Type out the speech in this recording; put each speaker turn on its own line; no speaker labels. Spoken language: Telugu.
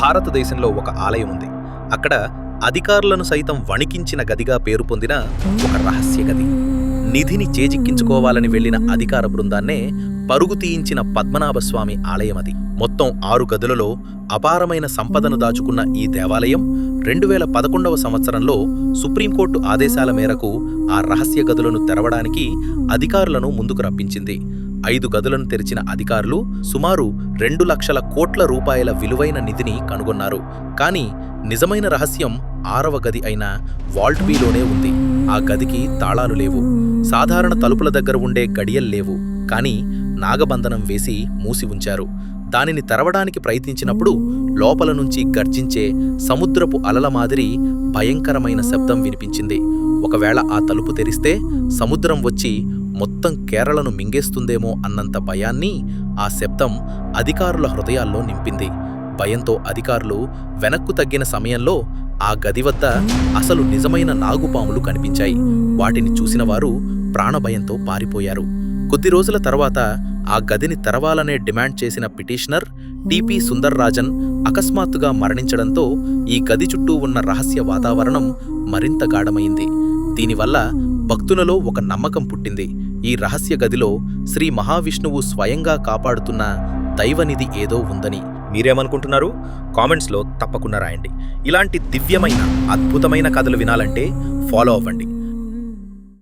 భారతదేశంలో ఒక ఆలయం ఉంది. అక్కడ అధికారులను సైతం వణికించిన గదిగా పేరు పొందిన ఒక రహస్య గది. నిధిని చేజిక్కించుకోవాలని వెళ్ళిన అధికార బృందాన్నే పరుగు తీయించిన పద్మనాభస్వామి ఆలయం అది. మొత్తం ఆరు గదులలో అపారమైన సంపదను దాచుకున్న ఈ దేవాలయం రెండు వేల పదకొండవ సంవత్సరంలో సుప్రీంకోర్టు ఆదేశాల మేరకు ఆ రహస్య గదులను తెరవడానికి అధికారులను ముందుకు రప్పించింది. ఐదు గదులను తెరిచిన అధికారులు సుమారు రెండు లక్షల కోట్ల రూపాయల విలువైన నిధిని కనుగొన్నారు. కానీ నిజమైన రహస్యం ఆరవ గది అయిన వాల్ట్ బీలోనే ఉంది. ఆ గదికి తాళాలు లేవు. సాధారణ తలుపుల దగ్గర ఉండే గడియల్లేవు కానీ నాగబంధనం వేసి మూసి ఉంచారు. దానిని తెరవడానికి ప్రయత్నించినప్పుడు లోపల నుంచి గర్జించే సముద్రపు అలల మాదిరి భయంకరమైన శబ్దం వినిపించింది. ఒకవేళ ఆ తలుపు తెరిస్తే సముద్రం వచ్చి మొత్తం కేరళను మింగేస్తుందేమో అన్నంత భయాన్ని ఆ శబ్దం అధికారుల హృదయాల్లో నింపింది. భయంతో అధికారులు వెనక్కు తగ్గిన సమయంలో ఆ గది వద్ద అసలు నిజమైన నాగుపాములు కనిపించాయి. వాటిని చూసిన వారు ప్రాణభయంతో పారిపోయారు. కొద్ది రోజుల తర్వాత ఆ గదిని తెరవాలనే డిమాండ్ చేసిన పిటిషనర్ టిపి సుందర్రాజన్ అకస్మాత్తుగా మరణించడంతో ఈ గది చుట్టూ ఉన్న రహస్య వాతావరణం మరింత గాఢమైంది. దీనివల్ల భక్తులలో ఒక నమ్మకం పుట్టింది. ఈ రహస్య గదిలో శ్రీ మహావిష్ణువు స్వయంగా కాపాడుతున్న దైవనిధి ఏదో ఉందని. మీరేమనుకుంటున్నారు? కామెంట్స్లో తప్పకుండా రాయండి. ఇలాంటి దివ్యమైన అద్భుతమైన కథలు వినాలంటే ఫాలో అవ్వండి.